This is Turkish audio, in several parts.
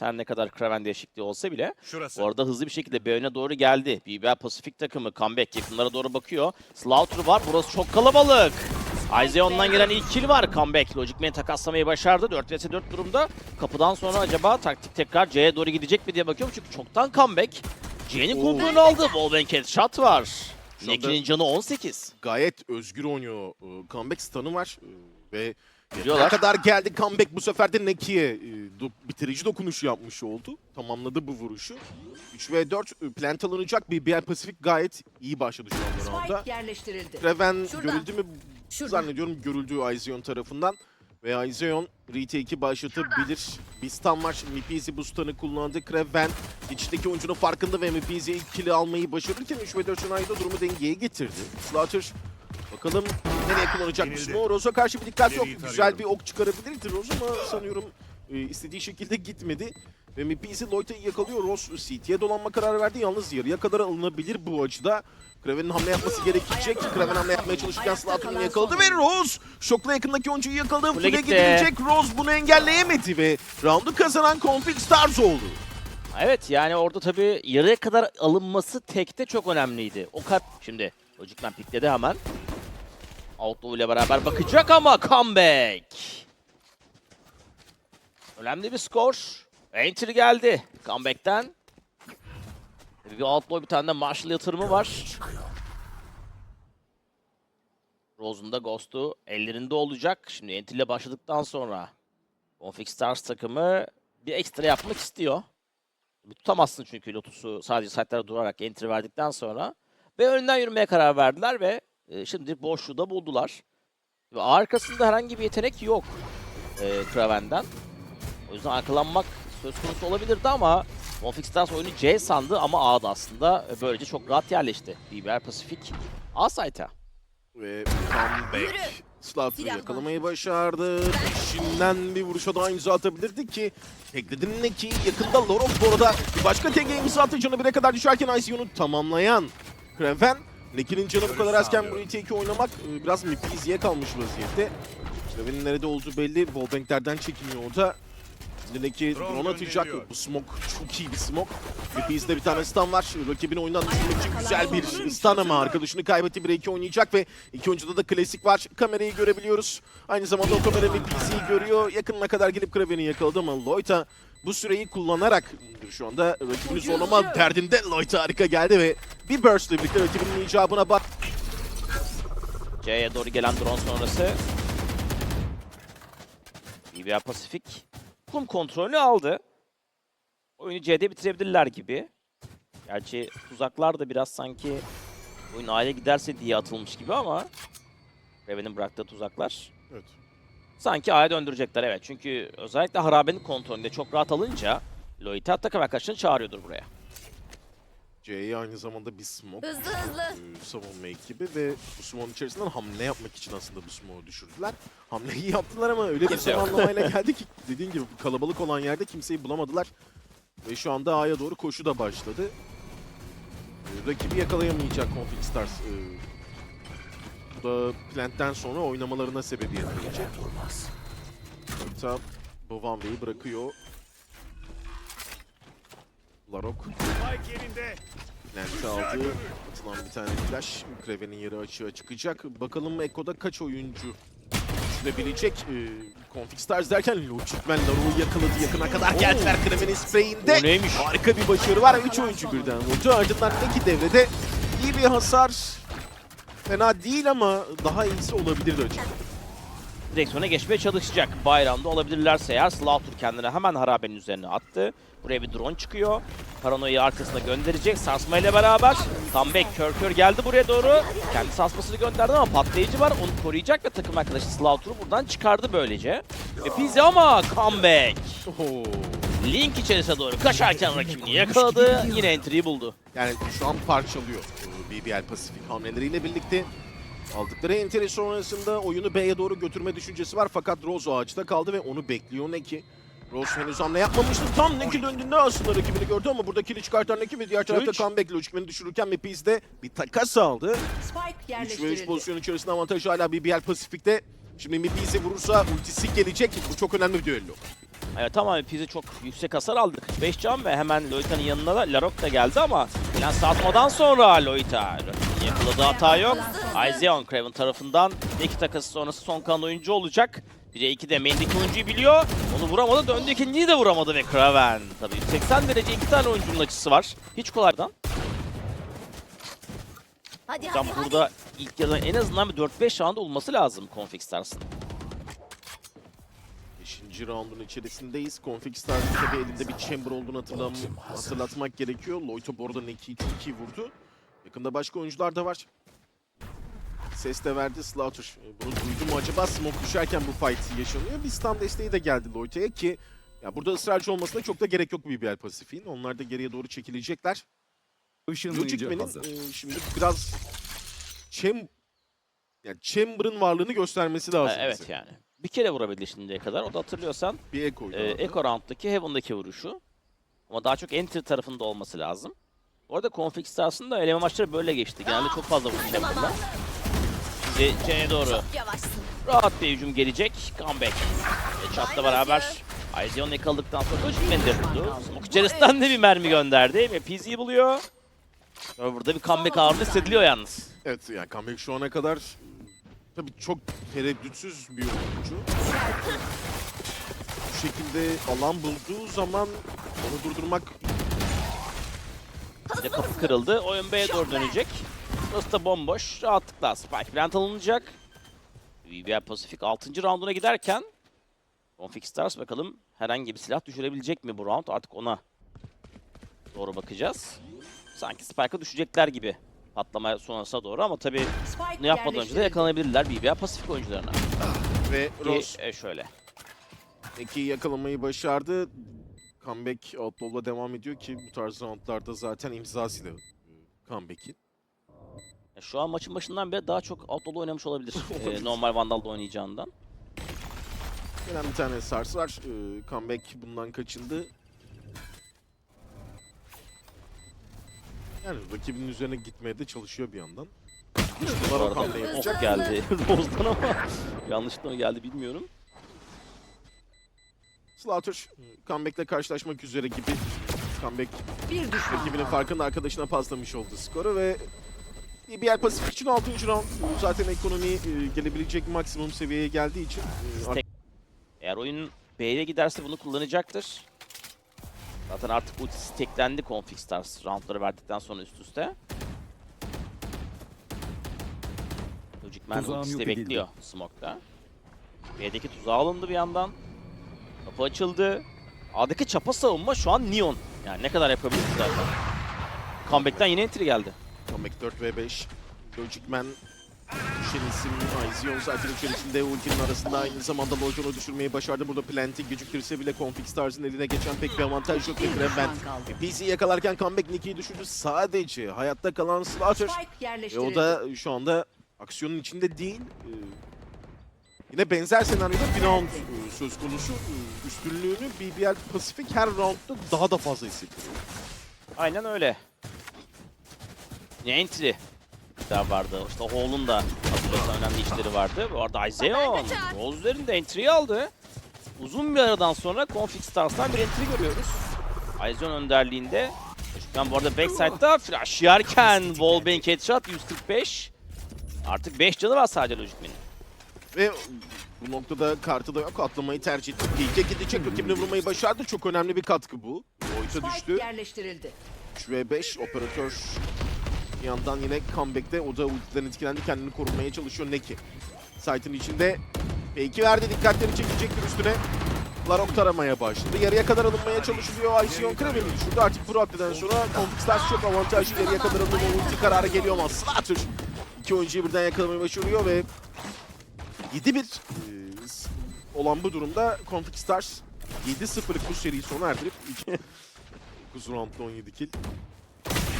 Her ne kadar Kraven değişikliği olsa bile. Şurası. Bu arada hızlı bir şekilde B öne doğru geldi. BBL Pasifik takımı comeback yakınlara doğru bakıyor. Slaughter var. Burası çok kalabalık. Aizeon'dan gelen ilk kill var. Comeback. Logic Man takaslamayı başardı. 4 vs 4 durumda. Kapıdan sonra acaba taktik tekrar C'ye doğru gidecek mi diye bakıyorum. Çünkü çoktan comeback. C'nin kontrolünü aldı. Wallbang headshot var. Neki'nin canı 18. Gayet özgür oynuyor. Ee, Comeback stun'ı var. Ee, Ve ne kadar geldi comeback bu sefer de Neki'ye e, do- bitirici dokunuş yapmış oldu. Tamamladı bu vuruşu. 3 ve 4 e, plant alınacak. BBL Pacific gayet iyi başladı şu anda rounda. Spike yerleştirildi. Treven Şurada. görüldü mü? Şurada. Zannediyorum görüldü Aizeon tarafından. Ve Aizeon retake'i başlatabilir. Bir stun var. Mipizi bu stun'ı kullandı. Kraven içteki oyuncunun farkında ve Mipizi ilk kill'i almayı başarırken 3 ve 4 Şunay'da durumu dengeye getirdi. Slaughter bakalım nereye kullanacak bu Yenildi. smoke. Rose'a karşı bir dikkat yok. Güzel bir ok çıkarabilirdi Rose ama sanıyorum e, istediği şekilde gitmedi. Ve Mipizi Lloyd'u yakalıyor. Rose CT'ye dolanma kararı verdi. Yalnız yarıya kadar alınabilir bu açıda. Kraven'in hamle yapması gerekecek. Kraven hamle yapmaya çalışırken Slaughter'ını yakaladı ve Rose şokla yakındaki oyuncuyu yakaladı. Fule gidilecek. Rose bunu engelleyemedi ve roundu kazanan Config Stars oldu. Evet yani orada tabii yarıya kadar alınması tekte çok önemliydi. O kat şimdi Logic Man pikledi hemen. Outlaw ile beraber bakacak ama comeback. Önemli bir skor. Entry geldi comeback'ten. Bir Outlaw bir tane de Marshall yatırımı var. Rose'un da Ghost'u ellerinde olacak. Şimdi Entry ile başladıktan sonra Config Stars takımı bir ekstra yapmak istiyor. Tutamazsın çünkü Lotus'u sadece site'lere durarak entry verdikten sonra. Ve önden yürümeye karar verdiler ve e, şimdi boşluğu da buldular. Ve arkasında herhangi bir yetenek yok e, Kraven'den. O yüzden arkalanmak söz konusu olabilirdi ama Monfix Stars oyunu C sandı ama A'da aslında e, böylece çok rahat yerleşti. BBR Pacific A site'a. Ve comeback. Silah yakalamayı başardı. Peşinden bir vuruşa daha imza atabilirdi ki Tekledin ne ki yakında Lorok bu arada bir başka TG imza attı canı bire kadar düşerken ICU'nu tamamlayan Kraven. Neki'nin canı bu kadar azken bu RT2 oynamak e, biraz Mipizi'ye kalmış vaziyette. Kraven'in nerede olduğu belli. Wallbank'lerden çekiniyor o da. Şimdi Neki Drone atacak. Bu smoke çok iyi bir smoke. Mipizi'de bir tane stun var. Rakibini oyundan düşürmek için güzel bir stun ama arkadaşını kaybetti. 1-2 oynayacak ve iki oyuncuda da klasik var. Kamerayı görebiliyoruz. Aynı zamanda o kamera Mipizi'yi görüyor. Yakınına kadar gelip Kraven'i yakaladı ama Loyta bu süreyi kullanarak şu anda rakibini zorlama derdinde Lloyd harika geldi ve bir burst ile birlikte rakibinin icabına bak. C'ye doğru gelen drone sonrası. BBR Pacific kum kontrolünü aldı. Oyunu C'de bitirebilirler gibi. Gerçi tuzaklar da biraz sanki oyun aile giderse diye atılmış gibi ama Raven'in bıraktığı tuzaklar Evet. Sanki A'ya döndürecekler evet. Çünkü özellikle harabenin kontrolünde çok rahat alınca Lloyd'i takım arkadaşını çağırıyordur buraya. C'ye aynı zamanda bir smoke. Hızlı hızlı. e, savunma ekibi ve bu smoke'un içerisinden hamle yapmak için aslında bu smoke'u düşürdüler. Hamleyi yaptılar ama öyle bir zamanlamayla geldi ki dediğin gibi kalabalık olan yerde kimseyi bulamadılar. Ve şu anda A'ya doğru koşu da başladı. E, Rakibi yakalayamayacak Conflict Stars. E, da plantten sonra oynamalarına sebebiyet verecek. Hatta Bovan Bey'i bırakıyor. Larok Spike yerinde. Lente aldı. Atılan bir tane flash. Kraven'in yeri açığa çıkacak. Bakalım Ekko'da kaç oyuncu düşünebilecek. Ee, Config Stars derken Logic ve Laro'yu yakaladı. Yakına kadar geldiler Kraven'in spreyinde. Neymiş? Harika bir başarı var. 3 oyuncu birden vurdu. Ardından iki devrede iyi bir hasar. Fena değil ama daha iyisi olabilirdi açıkçası. direksiyona geçmeye çalışacak. Bayramda olabilirlerse eğer Slaughter kendine hemen harabenin üzerine attı. Buraya bir drone çıkıyor. Paranoyu arkasına gönderecek. Sarsma ile beraber. Comeback kör kör geldi buraya doğru. Kendi sarsmasını gönderdi ama patlayıcı var. Onu koruyacak ve takım arkadaşı Slaughter'ı buradan çıkardı böylece. Ve Pizzi ama comeback. Link içerisine doğru kaçarken rakibini yakaladı. Yine entry'yi buldu. Yani şu an parçalıyor BBL Pasifik hamleleriyle birlikte. Aldıkları enteri sonrasında oyunu B'ye doğru götürme düşüncesi var fakat Rose ağaçta kaldı ve onu bekliyor Neki. Rose henüz hamle yapmamıştı. Tam Neki döndüğünde aslında rakibini gördü ama burada kili çıkartan Neki ve diğer tarafta comeback Logicman'i düşürürken Mepiz'de bir takas aldı. Spike 3 ve 3 yerleştirildi. pozisyon içerisinde avantaj hala BBL Pasifik'te. Şimdi Mepiz'e vurursa ultisi gelecek. Bu çok önemli bir düello. Evet tamam Piz'i çok yüksek hasar aldık. 5 can ve hemen Loita'nın yanına da Larok da geldi ama plan satmadan sonra Loita. Yakaladığı hata yok. Aizeon Craven tarafından iki takası sonrası son kalan oyuncu olacak. 1'e 2 de main'deki oyuncuyu biliyor. Onu vuramadı. Döndü ikinciyi de vuramadı ve Craven. Tabii 80 derece iki tane oyuncunun açısı var. Hiç kolaydan. Hadi Hocam hadi burada ilk yarıda en azından bir 4-5 round olması lazım Config Stars'ın. 5. roundun içerisindeyiz. Config Stars'ın tabii elinde bir chamber olduğunu hatırlam hatırlatmak gerekiyor. Loito bu arada Neki'yi çok iyi vurdu. Yakında başka oyuncular da var. Ses de verdi Slaughter. E, Bunu duydu mu acaba? Smoke düşerken bu fight yaşanıyor. Bir stun desteği de geldi Loito'ya ki ya burada ısrarcı olmasına çok da gerek yok BBL Pasifik'in. Onlar da geriye doğru çekilecekler. Logic e, şimdi biraz Cham yani Chamber'ın varlığını göstermesi lazım. evet bize. yani. Bir kere vurabildi şimdiye kadar. O da hatırlıyorsan Bir ekoydu. e, abi. Echo Round'daki Heaven'daki vuruşu. Ama daha çok Enter tarafında olması lazım. Bu arada Config Stars'ın da eleme maçları böyle geçti. Genelde çok fazla vuruş yaptılar. Şimdi C'ye doğru yavaşsın. rahat bir hücum gelecek. Comeback. Ve Chat'la beraber Aizeon yakaladıktan sonra de vurdu. Smoke içerisinden de bir mermi gönderdi ve PZ'yi buluyor. Burada bir comeback ağırlığı hissediliyor yalnız. Evet yani comeback şu ana kadar tabii çok tereddütsüz bir oyuncu. Bu şekilde alan bulduğu zaman onu durdurmak Bir de kapı kırıldı. Oyun B'ye doğru dönecek. Burası da bomboş. Rahatlıkla Spike plant alınacak. VBR Pacific 6. rounduna giderken Config Stars bakalım herhangi bir silah düşürebilecek mi bu round? Artık ona doğru bakacağız. Sanki Spike'a düşecekler gibi patlama sonrasına doğru ama tabii bunu yapmadan önce de yakalanabilirler BBR Pacific oyuncularına. ve Ki, Ross e, şöyle. Neki'yi yakalamayı başardı. Comeback Outlaw'la devam ediyor ki bu tarz roundlarda zaten imza silahı comeback'in. E, Şu an maçın başından beri daha çok Outlaw'da oynamış olabilir. e, normal Vandal'da oynayacağından. Gelen bir tane sars var. E, comeback bundan kaçındı. Yani rakibinin üzerine gitmeye de çalışıyor bir yandan. Bu Var o arada hamleyi ok yapacak. geldi Rose'dan ama yanlışlıkla mı geldi bilmiyorum. Slaughter comeback'le karşılaşmak üzere gibi. Comeback Bir düşman rakibinin farkında arkadaşına paslamış oldu skoru ve BBL Pasifik için 6. round zaten ekonomi e, gelebilecek maksimum seviyeye geldiği için e, Eğer oyun B'ye giderse bunu kullanacaktır. Zaten artık ultisi teklendi Config Stars roundları verdikten sonra üst üste. Logic Man Tuzağım ultisi de yok edildi. bekliyor Smoke'da. B'deki tuzağı alındı bir yandan. Kapı açıldı. A'daki çapa savunma şu an Neon. Yani ne kadar yapabilir ki zaten. Comeback'ten yine entry geldi. Comeback 4 v 5. Logic Man düşen isim Aizion zaten içerisinde ultinin arasında aynı zamanda Lojon'u düşürmeyi başardı. Burada Plant'i geciktirse bile Config Stars'ın eline geçen pek bir avantaj yok. Düşman kaldı. PC yakalarken comeback Nicky'yi düşürdü. Sadece hayatta kalan Slaughter. Ve yerleştirildi. o da şu anda aksiyonun içinde değil. Ee, yine benzer senaryoda bir round e, söz konusu. Ee, Üstünlüğünü BBL Pacific her roundda daha da fazla hissettiriyor. Aynen öyle. Entry daha vardı. İşte Hall'un da hatırlıyorsan önemli işleri vardı. Bu arada Aizeon, Rose'lerin de entry'yi aldı. Uzun bir aradan sonra Config Stars'tan bir entry görüyoruz. Aizeon önderliğinde. Ben bu arada backside'da flash yerken wallbang headshot 145. Artık 5 canı var sadece Logic Man'in. Ve bu noktada kartı da yok. Atlamayı tercih etti. İlke gidecek. Rakibini vurmayı başardı. Çok önemli bir katkı bu. Boyuta düştü. yerleştirildi. 3 ve 5 operatör bir yandan yine comeback'te o da ultiden etkilendi kendini korumaya çalışıyor Neki. Site'ın içinde P2 verdi dikkatleri çekecektir üstüne. Larok taramaya başladı. Yarıya kadar alınmaya çalışılıyor. Iceon Kraven'i düşürdü. Artık bu raddeden sonra Stars çok avantajlı. Yarıya kadar alınma ulti kararı geliyor ama Slaughter iki oyuncuyu birden yakalamayı başarıyor ve 7-1 e, olan bu durumda Config Stars 7-0'lık bu seriyi sona erdirip 9 roundda 17 kill.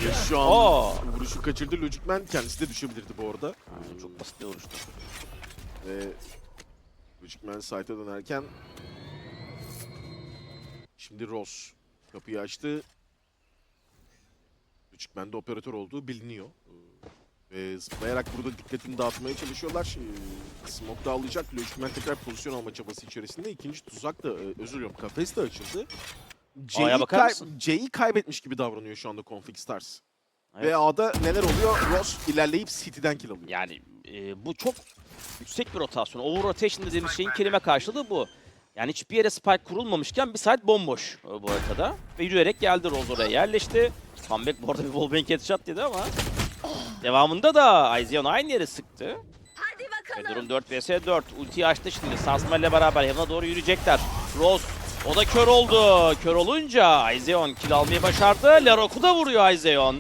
Ve şu an Oo. vuruşu kaçırdı. Logic Man kendisi de düşebilirdi bu arada. Çok basit bir vuruştu. Ve Logic Man site'a dönerken şimdi Ross kapıyı açtı. Logic Man'de operatör olduğu biliniyor. Ve zıplayarak burada dikkatini dağıtmaya çalışıyorlar. Smoke da alacak. Lojikmen tekrar pozisyon alma çabası içerisinde. İkinci tuzak da, e, özür diliyorum, kafes de açıldı. C'yi A'ya bakar kay- mısın? C'yi kaybetmiş gibi davranıyor şu anda Config Stars. Evet. Ve A'da neler oluyor? Ross ilerleyip City'den kill alıyor. Yani e, bu çok yüksek bir rotasyon. Over rotation dediğimiz şeyin kelime karşılığı bu. Yani hiçbir yere spike kurulmamışken bir site bomboş e, bu haritada. Ve yürüyerek geldi Rose oraya yerleşti. Comeback bu arada bir wallbang headshot dedi ama. Devamında da Aizion aynı yere sıktı. Hadi Ve bakalım. durum 4 vs 4. Ultiyi açtı şimdi. Sarsma ile beraber Heaven'a doğru yürüyecekler. Rose o da kör oldu. Kör olunca Aizeon kill almayı başardı. Larok'u da vuruyor Aizeon.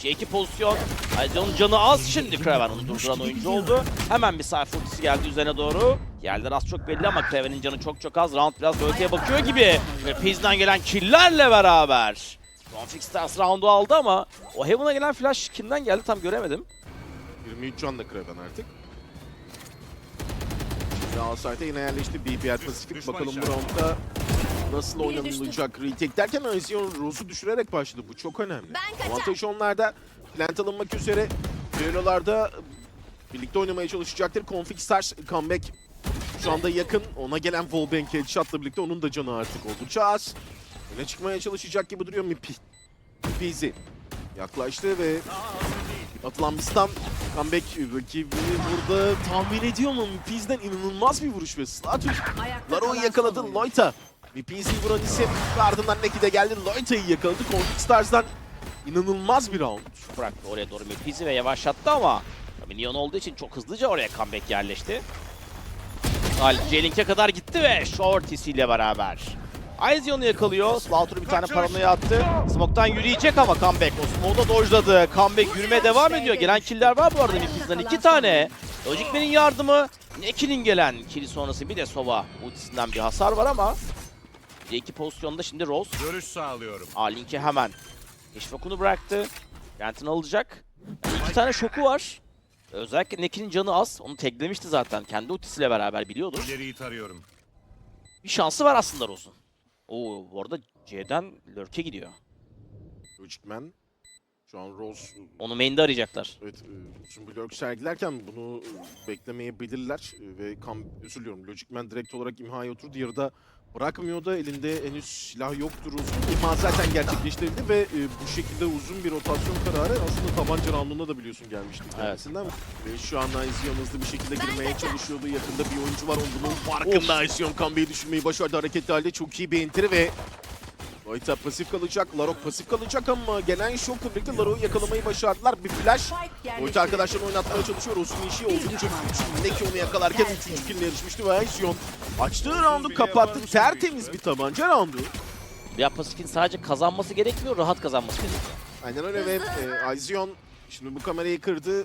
3'e 2 pozisyon. Aizeon'un canı az şimdi Kraven onu durduran oyuncu oldu. Hemen bir sayfa ultisi geldi üzerine doğru. Yerler az çok belli ama Kraven'in canı çok çok az. Round biraz bölgeye bakıyor gibi. Ve Piz'den gelen killlerle beraber. Config Stars roundu aldı ama o Heaven'a gelen flash kimden geldi tam göremedim. 23 canla Kraven artık. Şimdi Alsayt'a yine yerleşti. BBR Pasifik. Bakalım bu roundda nasıl oynanılacak retake derken Aizion Rose'u düşürerek başladı. Bu çok önemli. Avantaj onlarda. Plant alınmak üzere. Düellolarda birlikte oynamaya çalışacaktır. Config Stars comeback şu anda yakın. Ona gelen wallbang headshot'la birlikte onun da canı artık oldukça az. Öne çıkmaya çalışacak gibi duruyor Mipi. Mipizi yaklaştı ve atılan bir stun. Comeback rakibini burada tahmin ediyor mu? Mipiz'den inanılmaz bir vuruş ve Slatus Laro'yu yakaladı son Loita. Mipiz'i vuran isim ve ardından Neki de geldi. Loita'yı yakaladı. Config Stars'dan inanılmaz bir round. bıraktı oraya doğru Milpizi ve yavaşlattı ama tabii Neon olduğu için çok hızlıca oraya comeback yerleşti. Al J-Link'e kadar gitti ve Shorty ile beraber. Aizion'u yakalıyor. Slaughter'ı bir tane paranoya attı. Smoke'tan yürüyecek ama comeback. O smoke'u da dojladı. Comeback yürümeye devam ediyor. Gelen killer var bu arada Milpizi'den iki tane. Logicman'in yardımı. Neki'nin gelen kill sonrası bir de Sova ultisinden bir hasar var ama C2 pozisyonda şimdi Rose Görüş sağlıyorum. A-Link'e hemen Keşfokunu bıraktı. Kentin alacak. Yani iki tane şoku var. Özellikle Neki'nin canı az. Onu teklemişti zaten. Kendi ultisiyle beraber biliyordur. İleriyi tarıyorum. Bir şansı var aslında Rose'un. Oo bu arada C'den Lurk'e gidiyor. Logic Man. Şu an Rose Onu main'de arayacaklar. evet, e, bir lurk sergilerken bunu e, beklemeyebilirler E, ve kam özür diliyorum Logic Man direkt olarak imhaya oturdu. Yarıda bırakmıyor da elinde henüz silah yoktur uzun. İmha zaten gerçekleştirildi ve e, bu şekilde uzun bir rotasyon kararı aslında tabanca roundunda da biliyorsun gelmişti kendisinden. Ve şu an Aizion hızlı bir şekilde girmeye çalışıyordu. Yakında bir oyuncu var. Onun bunun farkında Aizion Kambe'yi düşürmeyi başardı hareketli halde. Çok iyi bir entry ve Loita pasif kalacak. Larok pasif kalacak ama gelen şokla birlikte Larok'u yakalamayı başardılar. Bir flash. Yerleştirildi. arkadaşlarını oynatmaya çalışıyor. Rosun işi oldukça. Neki onu yakalarken 3. killine yarışmıştı ve Aizion açtığı roundu kapattı. Tertemiz bir tabanca roundu. Ya Pacific'in sadece kazanması gerekmiyor, rahat kazanması gerekiyor. Aynen öyle ve e, Aizion şimdi bu kamerayı kırdı.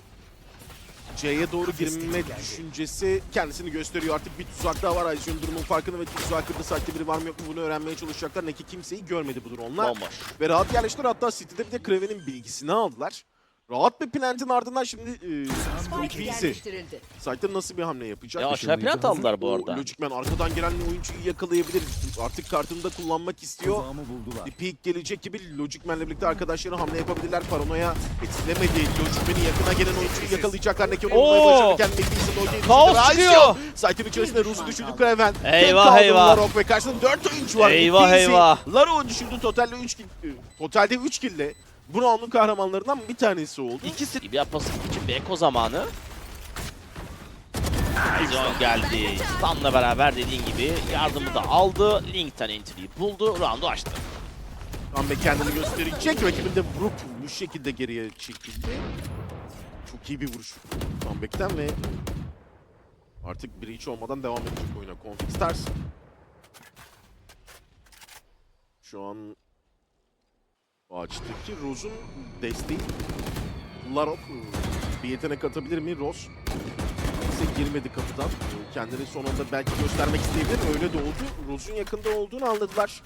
C'ye doğru girme düşüncesi kendisini gösteriyor. Artık bir tuzak daha var. Aizion durumun farkında ve tuzağa kırdı. Sadece biri var mı yok mu bunu öğrenmeye çalışacaklar. Ne ki kimseyi görmedi bu durumlar. Bomboş. Ve rahat yerleştiler. Hatta City'de bir de Kraven'in bilgisini aldılar. Rahat bir plantin ardından şimdi e, Spike. Site'de nasıl bir hamle yapacak? Ya aşağı plant aldılar bu arada. Logicman arkadan gelen oyuncuyu yakalayabilir. Artık kartını da kullanmak istiyor. Bir peek gelecek gibi Logicman'le birlikte arkadaşları hamle yapabilirler. Paranoya etkilemedi. Logicman'in yakına gelen oyuncuyu yakalayacaklar. Neki onu Oo! başarırken Melisa'nın Logi'ye Kaos çıkıyor. Site'in içerisinde Rus'u düşürdü Kraven. Eyvah, eyvah. Larok ve karşısında 4 oyuncu var. Eyvah, eyvah. Larok'u düşürdü. Totalde 3 kill. e, Totalde 3 kill'le. Bu round'un kahramanlarından bir tanesi oldu. İkisi bir Pacific için bir eko zamanı. Aizion geldi. Stun'la beraber dediğin gibi yardımı da aldı. Link'ten entry'yi buldu. Round'u açtı. Comeback kendini gösterecek. Rakibini de vurup bu şekilde geriye çekildi. Çok iyi bir vuruş comeback'ten ve artık biri hiç olmadan devam edecek oyuna. Config Stars. Şu an ağaçtaki Rose'un desteği. Larok bir yetenek atabilir mi? Rose ise girmedi kapıdan. Kendini son anda belki göstermek isteyebilir. Öyle de oldu. Rose'un yakında olduğunu anladılar.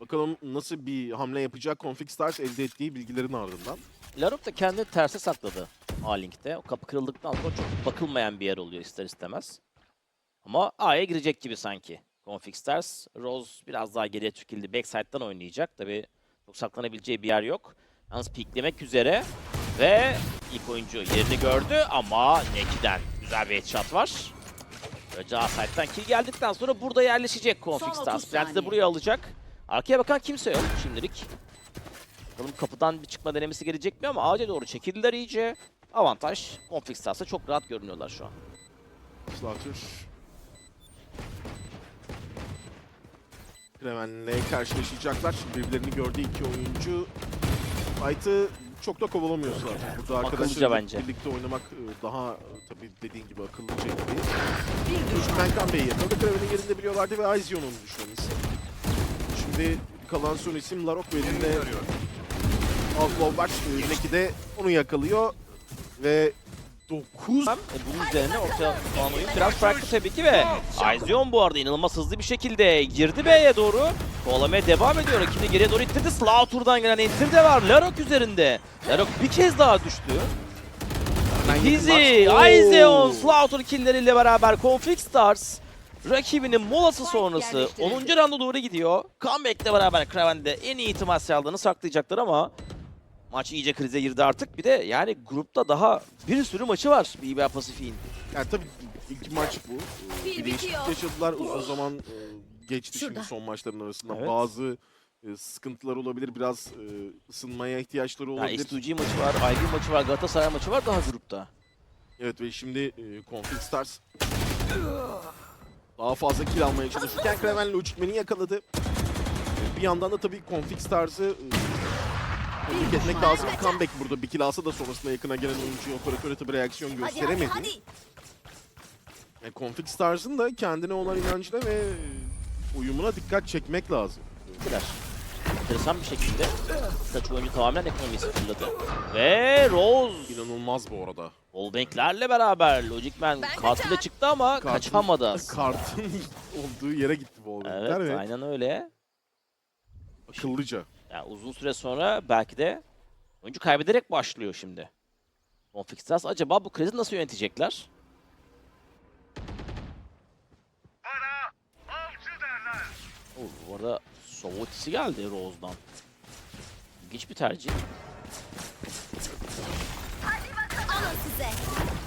Bakalım nasıl bir hamle yapacak Config Stars elde ettiği bilgilerin ardından. Larok da kendini terse sakladı A-Link'te. O kapı kırıldıktan sonra çok bakılmayan bir yer oluyor ister istemez. Ama A'ya girecek gibi sanki. Config Stars. Rose biraz daha geriye çekildi. Backside'dan oynayacak. Tabi çok saklanabileceği bir yer yok. Yalnız piklemek üzere. Ve İlk oyuncu yerini gördü ama Neki'den güzel bir headshot var. Önce A-Side'den kill geldikten sonra burada yerleşecek Config Stars. 30 Plant'i de buraya alacak. Arkaya bakan kimse yok şimdilik. Bakalım kapıdan bir çıkma denemesi gelecek mi ama ağaca doğru çekildiler iyice. Avantaj Config Stars'a çok rahat görünüyorlar şu an. Slaughter. Kremen'le karşılaşacaklar. Birbirlerini gördü iki oyuncu. Fight'ı çok da kovalamıyor Slaughter. Burada Akıllıca arkadaşlarla bence. birlikte oynamak e, daha e, tabii dediğin gibi akıllıca gibi. Bir düşman. Düşman Kanbe'yi yakaladı. Kremen'in yerinde biliyorlardı ve Aizion onu düşman isim. Şimdi kalan son isim Larok ve elinde Outlaw var. Neki de onu yakalıyor. Ve 9 E, bunun üzerine ortaya olan oyun biraz farklı tabii ki ve Aizion bu arada inanılmaz hızlı bir şekilde girdi B'ye doğru. Kovalamaya devam ediyor. Rakibini geriye doğru ittirdi. Slaughter'dan gelen entir de var. Larok üzerinde. Larok bir kez daha düştü. Dizzy, Aizeon, Slaughter killeriyle beraber Conflict Stars rakibinin molası sonrası yerleştirildi. 10. rounda doğru gidiyor. Comeback'le beraber Kraven'de en iyi ihtimal saklayacaklar ama maç iyice krize girdi artık. Bir de yani grupta daha bir sürü maçı var BBL Pasifik'in. Yani tabii ilk maç bu. Ee, Bir değişiklik bitiyor. yaşadılar. Uzun zaman e, geçti Şurada. şimdi son maçların arasında. Evet. Bazı e, sıkıntılar olabilir. Biraz e, ısınmaya ihtiyaçları Yani olabilir. S2G maçı var, IB maçı var, Galatasaray maçı var daha grupta. Evet ve şimdi e, Conflict Stars daha fazla kill almaya çalışırken Kraven Logicman'i yakaladı. E, Bir yandan da tabii Conflict Stars'ı e, tebrik etmek lazım. Comeback burada bir kill alsa da sonrasında yakına gelen oyuncu operatöre tabii reaksiyon Hadi hadi gösteremedi. hadi. Yani Conflict Stars'ın da kendine olan inancına ve uyumuna dikkat çekmek lazım. Gider. Enteresan bir şekilde birkaç oyuncu tamamen ekonomiyi sıfırladı. Ve Rose İnanılmaz bu arada. Wallbank'lerle beraber Logic Man Ben katile kaçar. çıktı ama Kartın- kaçamadı. Kartın olduğu yere gitti bu olaylar Evet ve aynen öyle. akıllıca. Yani uzun süre sonra belki de oyuncu kaybederek başlıyor şimdi. Config Stars acaba bu krizi nasıl yönetecekler? Oo, bu arada Sovotisi geldi Rose'dan. İlginç bir tercih.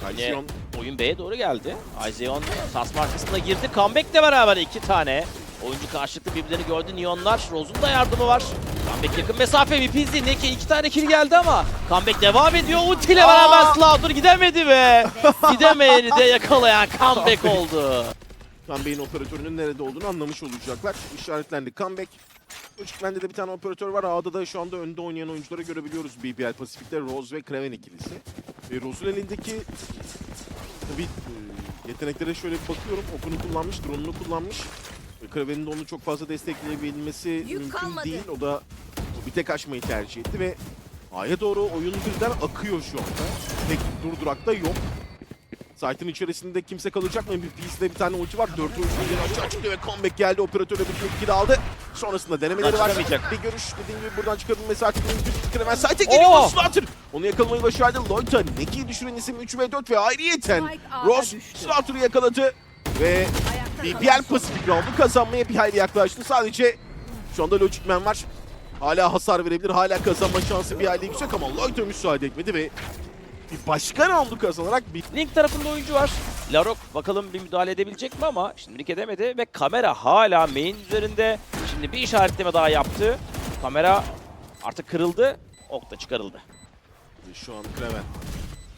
Kalsiyon Oyun B'ye doğru geldi. Aizeon sas markasına girdi. Comeback'le beraber iki tane. Oyuncu karşılıklı birbirlerini gördü. Neonlar. Rose'un da yardımı var. Comeback yakın mesafe. VPZ Neki iki tane kill geldi ama comeback devam ediyor. Ulti ile beraber Slaughter gidemedi ve gidemeyeni de yakalayan comeback oldu. Comeback'in operatörünün nerede olduğunu anlamış olacaklar. İşaretlendi comeback. Logicman'de de bir tane operatör var. A'da da şu anda önde oynayan oyuncuları görebiliyoruz. BBL Pasifik'te Rose ve Kraven ikilisi. E, Rose'un elindeki tabii e, yeteneklere şöyle bir bakıyorum. Okunu kullanmış, drone'unu kullanmış. Kraven'in de onu çok fazla destekleyebilmesi mümkün kalmadı. değil. O da bir tek açmayı tercih etti ve A'ya doğru oyun birden akıyor şu anda. Tek durdurak da yok. Site'ın içerisinde kimse kalacak mı? Bir piece'de bir tane ulti var. Dört oyuncu yine açığa çıktı ve comeback geldi. Operatörle bir kill aldı. Sonrasında denemeleri var. Bir görüş dediğim gibi buradan çıkabilmesi artık mümkün değil. Hemen site'e geliyor. Slaughter. Onu yakalamayı başardı. Loyta Neki'yi düşüren isim 3 ve 4 ve ayrıyeten Ross. Slaughter'ı yakaladı. Ve Son. Pacific round'u kazanmaya bir hayli yaklaştı. Sadece şu anda Logic Man var. Hala hasar verebilir. Hala kazanma şansı bir hayli yüksek ama Loyta müsaade etmedi ve bir başka roundu kazanarak bir Link tarafında oyuncu var. Larok bakalım bir müdahale edebilecek mi ama şimdilik edemedi ve kamera hala main üzerinde. Şimdi bir işaretleme daha yaptı. Kamera artık kırıldı. Ok da çıkarıldı. Şu an Kraven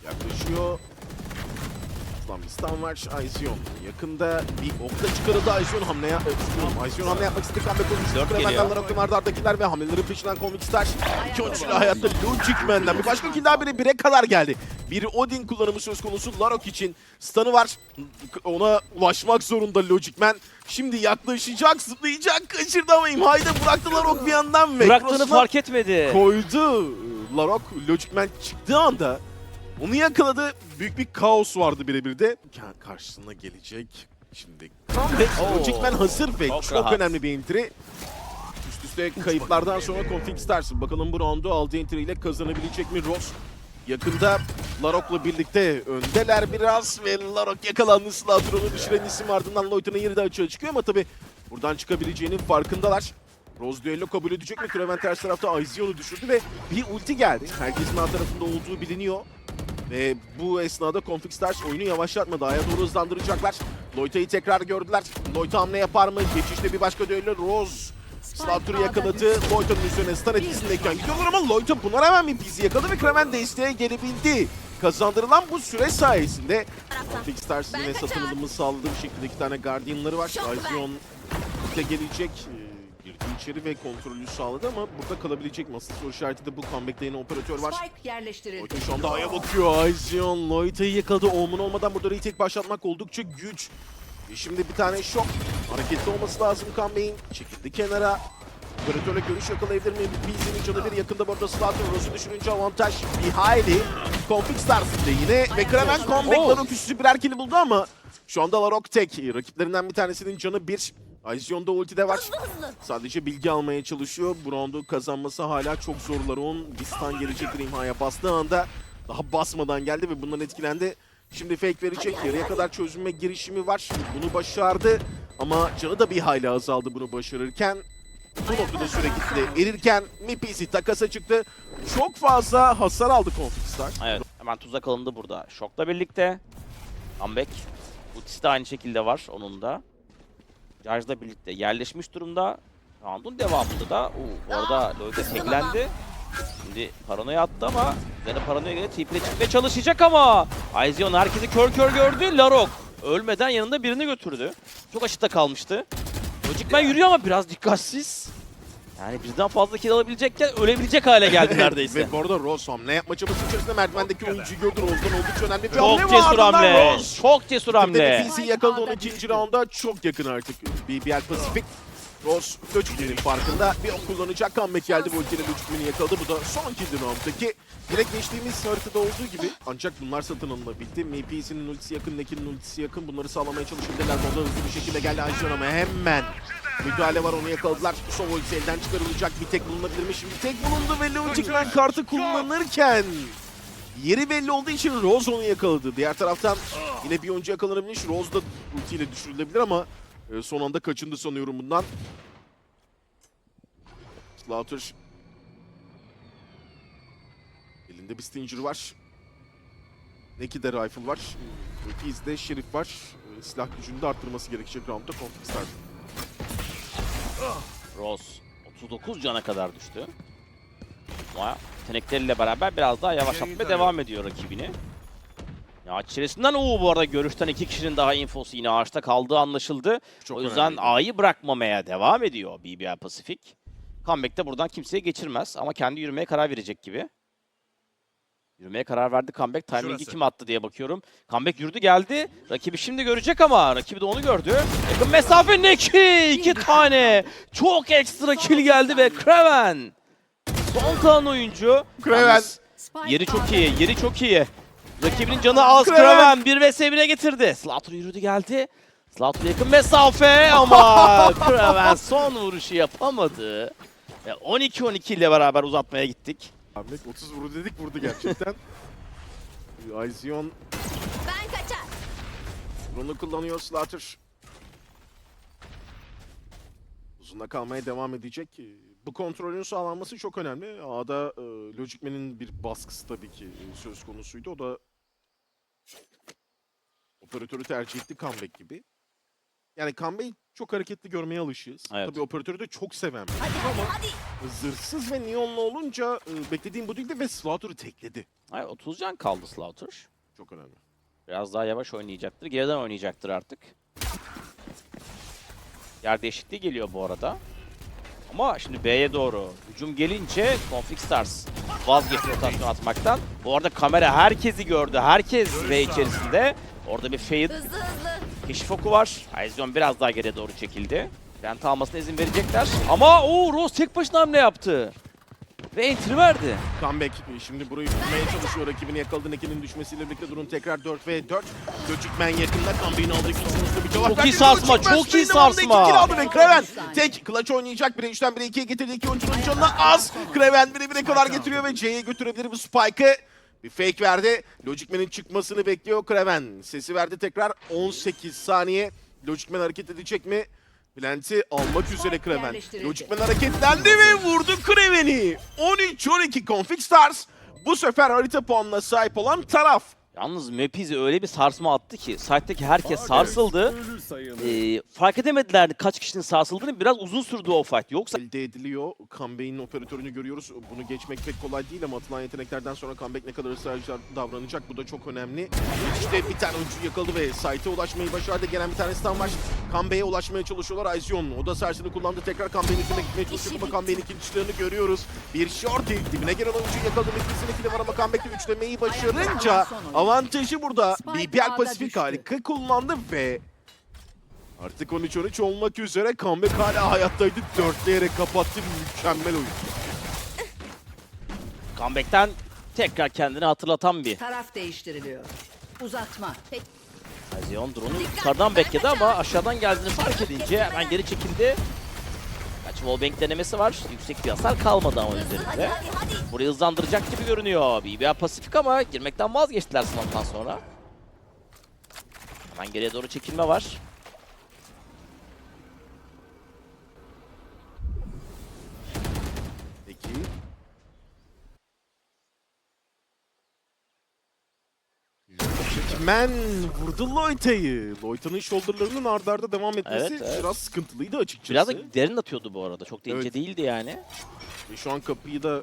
yaklaşıyor. Stun var. Aizion yakında bir okta çıkarıldı. Aizion hamle ya e, Aizion hamle yapmak istedi. Kraven'den geliyor. Larok'un ardı ardakiler ve hamlelerin peşinden Comic Star. İki oyuncuyla hayatta Logic Man'den. Bir başka daha biri 1'e kadar geldi. Bir Odin kullanımı söz konusu Larok için. Stun'ı var. Ona ulaşmak zorunda Logic Man. Şimdi yaklaşacak, zıplayacak. Kaçırdı ama imhayı da bıraktı Larok bir yandan. ve Bıraktığını fark etmedi. koydu. Larok Logic Man çıktığı anda onu yakaladı. Büyük bir kaos vardı birebir de. Ka- Karşısına gelecek. Şimdi. Logic Man hazır ve Çok çok, rahat. önemli bir entry. Üst üste kayıplardan sonra Config Stars. Bakalım bu roundu aldığı entry ile kazanabilecek mi Ross? Yakında Larok'la birlikte öndeler biraz ve Larok yakalandı. Slaughter'ı düşüren isim ardından Loyton'un yeri de açığa çıkıyor ama tabi buradan çıkabileceğinin farkındalar. Rose düello kabul edecek mi? Kraven ters tarafta Aizion'u düşürdü ve bir ulti geldi. Herkesin A tarafında olduğu biliniyor. Ve bu esnada Config Stars oyunu yavaşlatmadı. Aya doğru hızlandıracaklar. Loita'yı tekrar gördüler. Loita hamle yapar mı? Geçişte bir başka düello. Rose Slaughter'ı yakaladı. Loita'nın üzerine stun etkisindeyken gidiyorlar ama Loita buna rağmen bir bizi yakaladı ve Kraven desteğe gelebildi. Kazandırılan bu süre sayesinde Config Stars yine satın alımı sağladığı bir şekilde iki tane Guardian'ları var. De gelecek. İçeri ve kontrolü sağladı ama burada kalabilecek mi? Asıl soru işareti de bu comeback'te yine operatör var. Spike yerleştirildi. Loita şu anda A'ya bakıyor. Aizion Loita'yı yakaladı. Omun olmadan burada retake başlatmak oldukça güç. E şimdi bir tane şok. Hareketli olması lazım comeback'in. Çekildi kenara. Operatörle görüş yakalayabilir mi? Bizinin canı bir yakında burada Slaughter Rose'u düşürünce avantaj bir hayli. Config Stars'ın yine ve Kraven comeback. Larok üstü birer kill buldu ama şu anda Larok tek. Rakiplerinden bir tanesinin canı bir. Aizyon'da ulti de var. Sadece bilgi almaya çalışıyor. Bu roundu kazanması hala çok zor Laron. Bir stun gelecek Rimha'ya bastığı anda daha basmadan geldi ve bundan etkilendi. Şimdi fake verecek. Yarıya kadar çözülme girişimi var. Bunu başardı. Ama canı da bir hayli azaldı bunu başarırken. Bu noktada süre gitti. Erirken Mipisi takasa çıktı. Çok fazla hasar aldı Star. Evet. Hemen tuzak alındı burada. Şokla birlikte. Comeback. Ultisi de aynı şekilde var onun da. Charge'la birlikte yerleşmiş durumda. Round'un devamında da uu, bu arada Loica teklendi. Şimdi paranoya attı ama üzerine paranoya göre tiple çıkmaya çalışacak ama Aizion herkesi kör kör gördü. Larok ölmeden yanında birini götürdü. Çok açıkta kalmıştı. Logicman yürüyor ama biraz dikkatsiz. Yani birden fazla kill alabilecekken ölebilecek hale geldi neredeyse. Ve bu arada Rose hamle yapma çabası içerisinde merdivendeki oyuncuyu gördü. Rose'dan oldukça önemli bir Çok hamle var. cesur Ardından hamle. Rose. Çok cesur hamle. Hamle. yakaladı onu ikinci rounda. Çok yakın artık. BBL Pacific. Rose Löçükmen'in farkında bir ok kullanacak. Comeback geldi bu ülkenin Löçükmen'i yakaladı. Bu da son ikinci rounddaki. Direkt geçtiğimiz haritada olduğu gibi. Ancak bunlar satın alınabildi. MP'sinin ultisi yakın, Neki'nin ultisi yakın. Bunları sağlamaya çalışabilirler. Orada hızlı bir şekilde geldi Anjon ama hemen müdahale var onu yakaladılar. Son ultisi elden çıkarılacak. Bir tek bulunabilir mi? Şimdi tek bulundu ve Löçükmen kartı kullanırken Yeri belli olduğu için Rose onu yakaladı. Diğer taraftan yine bir oyuncu yakalanabilir. Rose da ultiyle düşürülebilir ama e, son anda kaçındı sanıyorum bundan. Slaughter. Elinde bir Stinger var. Neki'de rifle var. Fiz'de Şerif var. E, Silah gücünü de arttırması gerekecek roundda Conflict Star. Rose 39 cana kadar düştü. Ama yetenekleriyle beraber biraz daha yavaşlatmaya devam ediyor rakibini. Ya içerisinden o bu arada görüşten iki kişinin daha infosu yine ağaçta kaldığı anlaşıldı. Çok o yüzden. A'yı bırakmamaya devam ediyor BBL Pacific. Comeback'te buradan kimseye geçirmez ama kendi yürümeye karar verecek gibi. Yürümeye karar verdi comeback. Timing'i kim attı diye bakıyorum. Comeback yürüdü geldi. Rakibi şimdi görecek ama rakibi de onu gördü. Yakın mesafe Neki! iki tane. Çok ekstra kill geldi ve Kraven. Son kalan oyuncu. Kraven. Yeri çok iyi, yeri çok iyi. Rakibinin canı az Kraven. Kraven 1 vs 1'e getirdi. Slaughter yürüdü geldi. Slaughter yakın mesafe ama Kraven son vuruşu yapamadı. Ve 12-12 ile beraber uzatmaya gittik. Ahmet 30 vurdu dedik vurdu gerçekten. Aizion Ben kaçar. Bunu kullanıyor Slaughter. Uzunda kalmaya devam edecek. Bu kontrolün sağlanması çok önemli. A'da e, Logicman'in bir baskısı tabii ki e, söz konusuydu. O da operatörü tercih etti comeback gibi. Yani comeback çok hareketli görmeye alışığız. Evet. Tabii operatörü de çok seven bir Hadi hadi hadi. Zırhsız ve neonlu olunca e, beklediğim bu değildi ve Slaughter'ı tekledi. Hayır 30 can kaldı Slaughter. Çok önemli. Biraz daha yavaş oynayacaktır. Geriden oynayacaktır artık. Yer değişikliği geliyor bu arada. Ama şimdi B'ye doğru hücum gelince Conflict Stars vazgeçti rotasyon atmaktan. Bu arada kamera herkesi gördü. Herkes B içerisinde. Orada bir fade Hızlı hızlı. keşif oku var. Aizion biraz daha geriye doğru çekildi. Plant almasına izin verecekler. Ama o Rose tek başına hamle yaptı. Ve entry verdi. Comeback şimdi burayı tutmaya çalışıyor. Rakibini yakaladı. Neki'nin düşmesiyle birlikte durum tekrar 4 ve 4. Göçükmen yakında Kambi'nin aldığı ikinci sonuçta bir cevap Çok verdi. iyi sarsma, Göçükmen çok iyi aldığı iki sarsma. kill aldı ve Kraven tek clutch oynayacak. 1'e 3'ten 1'e 2'ye getirdi. İki oyuncunun canına az. Kraven 1'e 1'e kadar getiriyor ve C'ye götürebilir bu Spike'ı. Bir fake verdi. Logicman'in çıkmasını bekliyor Kraven. Sesi verdi tekrar 18 saniye. Logicman hareket edecek mi? Plant'i almak üzere Kraven. Logicman hareketlendi ve vurdu Kraven'i. 13-12 Config Stars bu sefer harita puanına sahip olan taraf. Yalnız Mepiz öyle bir sarsma attı ki site'deki herkes sarsıldı. Ee, fark edemediler kaç kişinin sarsıldığını. Biraz uzun sürdü o fight. Yoksa Elde ediliyor. Comeback'in operatörünü görüyoruz. Bunu geçmek pek kolay değil ama atılan yeteneklerden sonra comeback ne kadar ısrarcı davranacak bu da çok önemli. İşte bir tane oyuncu yakaladı ve site'e ulaşmayı başardı. Gelen bir tane stun var. Comeback'e ulaşmaya çalışıyorlar. Aizion o da sersini kullandı. Tekrar comeback'in üstüne gitmeye çalışıyor ama comeback'in ikinci görüyoruz. Bir shorty dibine gelen oyuncuyu yakaladı. Meklis'in ikili var ama comeback'te üçlemeyi başarınca avantajı burada. Spike BBL Pasifik harika kullandı ve Artık 13-13 olmak üzere comeback hala hayattaydı. Dörtleyerek kapattı. Mükemmel oyun. comeback'ten tekrar kendini hatırlatan bir. Taraf değiştiriliyor. Uzatma. Peki. Zion drone'u yukarıdan bekledi ama aşağıdan geldiğini fark edince hemen geri çekildi. Wallbang denemesi var. Yüksek bir hasar kalmadı ama üzerinde. Burayı hızlandıracak gibi görünüyor. BBA Pasifik ama girmekten vazgeçtiler sınavdan sonra. Hemen geriye doğru çekilme var. Peki. Men vurdu Loyta'yı. Loyta'nın shoulderlarının ardarda arda devam etmesi Evet, evet. biraz sıkıntılıydı açıkçası. Biraz da derin atıyordu bu arada. Çok da ince Evet. değildi yani. Ve Şu an kapıyı da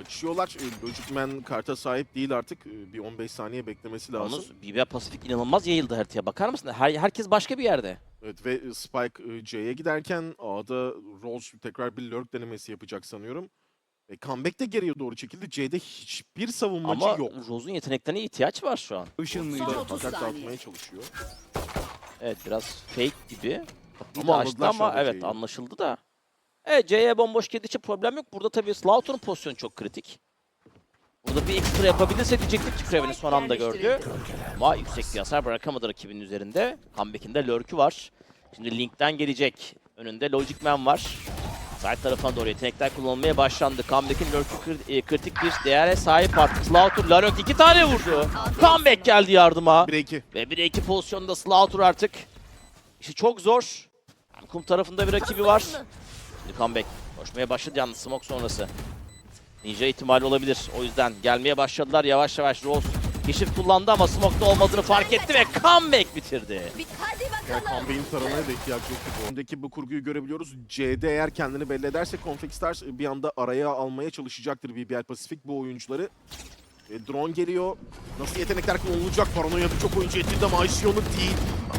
açıyorlar. E, Logic Man karta sahip değil artık. E, Bir 15 saniye beklemesi lazım. Yalnız BBA Pasifik inanılmaz yayıldı haritaya. Bakar mısın? Her, herkes başka bir yerde. Evet ve e, Spike C'ye giderken A'da Rose tekrar bir lurk denemesi yapacak sanıyorum. Ve comeback de geriye doğru çekildi. C'de hiçbir savunmacı Ama yok. Rose'un yeteneklerine ihtiyaç var şu an. Son 30 Fakat saniye. dağıtmaya çalışıyor. Evet biraz fake gibi. Kapıyı Ama da açtı anladılar şu ama anda evet C'yi. anlaşıldı da. Evet C'ye bomboş girdiği için problem yok. Burada tabii Slaughter'ın pozisyonu çok kritik. Burada bir ekstra yapabilirse diyecektik ki Kraven'i son anda gördü. Ama yüksek bir hasar bırakamadı rakibinin üzerinde. Comeback'inde lurk'ü var. Şimdi Link'ten gelecek. Önünde Logic Man var. Side tarafına doğru yetenekler kullanılmaya başlandı. Comeback'in lurk'ü e, kritik bir değere sahip artık. Slaughter, Larok iki tane vurdu. Comeback geldi yardıma. 1'e 2. Ve 1'e 2 pozisyonda Slaughter artık. İşi çok zor. Hem kum tarafında bir rakibi var. Şimdi comeback. Koşmaya başladı yalnız smoke sonrası. Ninja ihtimali olabilir. O yüzden gelmeye başladılar yavaş yavaş. Rose keşif kullandı ama smoke'da olmadığını fark etti ve comeback bitirdi. Bir hadi bakalım. comeback'in taramaya da ihtiyaç yoktu bu. Öndeki bu kurguyu görebiliyoruz. C'de eğer kendini belli ederse Conflict Stars bir anda araya almaya çalışacaktır BBL Pasifik bu oyuncuları. E, drone geliyor. Nasıl yetenekler kullanılacak? Paranoya'da çok oyuncu etkiledi ama Aision'u değil.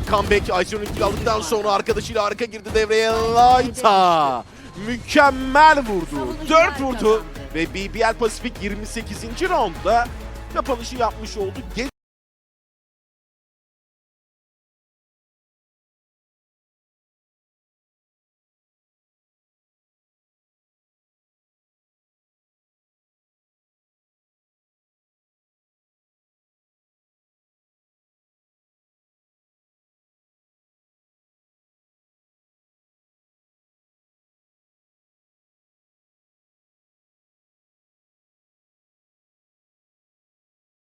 Comeback Aision'u kill aldıktan sonra arkadaşıyla arka girdi devreye. Lighta mükemmel vurdu. 4 vurdu ve BBL Pasifik 28. roundda kapanışı yapmış oldu. Geç